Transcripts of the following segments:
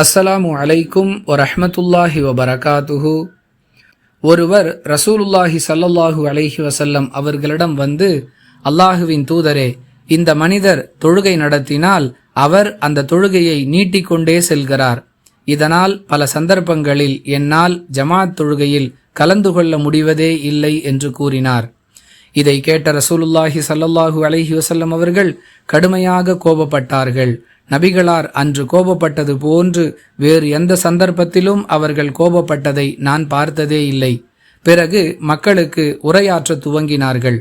அஸ்ஸலாமு அலைக்கும் வரஹ்மத்துல்லாஹி வபரகாத்துஹு. ஒருவர் ரசூலுல்லாஹி சல்லல்லாஹு அலைஹி வசல்லம் அவர்களிடம் வந்து அல்லாஹுவின் தூதரே இந்த மனிதர் தொழுகை நடத்தினால் அவர் அந்த தொழுகையை நீட்டிக்கொண்டே செல்கிறார். இதனால் பல சந்தர்ப்பங்களில் என்னால் ஜமாத் தொழுகையில் கலந்து கொள்ள முடிவதே இல்லை என்று கூறினார். இதை கேட்ட ரசூலுல்லாஹி சல்லல்லாஹு அலைஹி வசல்லம் அவர்கள் கடுமையாக கோபப்பட்டார்கள். நபிகளார் அன்று கோபப்பட்டது போன்று வேறு எந்த சந்தர்ப்பத்திலும் அவர்கள் கோபப்பட்டதை நான் பார்த்ததே இல்லை. பிறகு மக்களுக்கு உரையாற்ற துவங்கினார்கள்.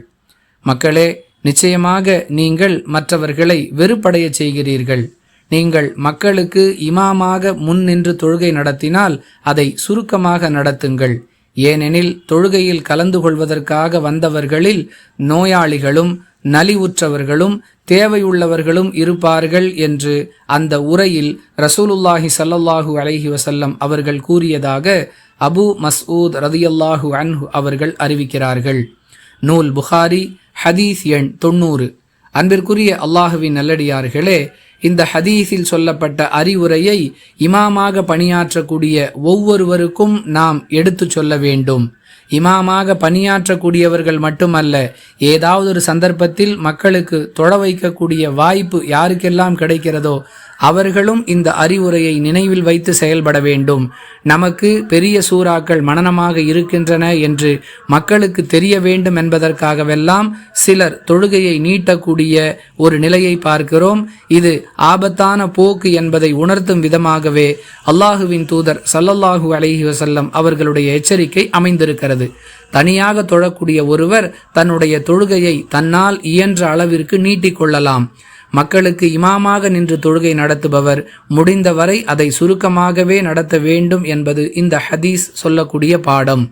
மக்களே நிச்சயமாக நீங்கள் மற்றவர்களை வெறுப்படையச் செய்கிறீர்கள். நீங்கள் மக்களுக்கு இமாமாக முன் நின்று தொழுகை நடத்தினால் அதை சுருக்கமாக நடத்துங்கள். ஏனெனில் தொழுகையில் கலந்து கொள்வதற்காக வந்தவர்களில் நோயாளிகளும் நலிவுற்றவர்களும் தேவையுள்ளவர்களும் இருப்பார்கள் என்று அந்த உரையில் ரசூலுல்லாஹி சல்லல்லாஹு அலஹி வசல்லம் அவர்கள் கூறியதாக அபு மஸ்ஊத் ரதியல்லாஹு அன்ஹு அவர்கள் அறிவிக்கிறார்கள். நூல் புகாரி ஹதீஸ் எண் தொண்ணூறு. அன்பிற்குரிய அல்லாஹுவின் நல்லடியார்களே இந்த ஹதீஸில் சொல்லப்பட்ட அறிவுரையை இமாமாக பணியாற்றக்கூடிய ஒவ்வொருவருக்கும் நாம் எடுத்துச் சொல்ல வேண்டும். இமாமாக பணியாற்றக்கூடியவர்கள் மட்டுமல்ல ஏதாவது ஒரு சந்தர்ப்பத்தில் மக்களுக்கு தொட வைக்கக்கூடிய வாய்ப்பு யாருக்கெல்லாம் கிடைக்கிறதோ அவர்களும் இந்த அறிவுரையை நினைவில் வைத்து செயல்பட வேண்டும். நமக்கு பெரிய சூறாக்கள் மனனமாக இருக்கின்றன என்று மக்களுக்கு தெரிய வேண்டும் என்பதற்காகவெல்லாம் சிலர் தொழுகையை நீட்டக்கூடிய ஒரு நிலையை பார்க்கிறோம். இது ஆபத்தான போக்கு என்பதை உணர்த்தும் விதமாகவே அல்லாஹுவின் தூதர் சல்லல்லாஹு அலஹி வசல்லம் அவர்களுடைய எச்சரிக்கை அமைந்திருக்கிறது. தனியாக தொழக்கூடிய ஒருவர் தன்னுடைய தொழுகையை தன்னால் இயன்ற அளவிற்கு நீட்டிக்கொள்ளலாம் மக்களுக்கு இமாமாக நின்று தொழுகை நடத்துபவர் முடிந்தவரை அதை சுருக்கமாகவே நடத்த வேண்டும் என்பது இந்த ஹதீஸ் சொல்லக்கூடிய பாடம்.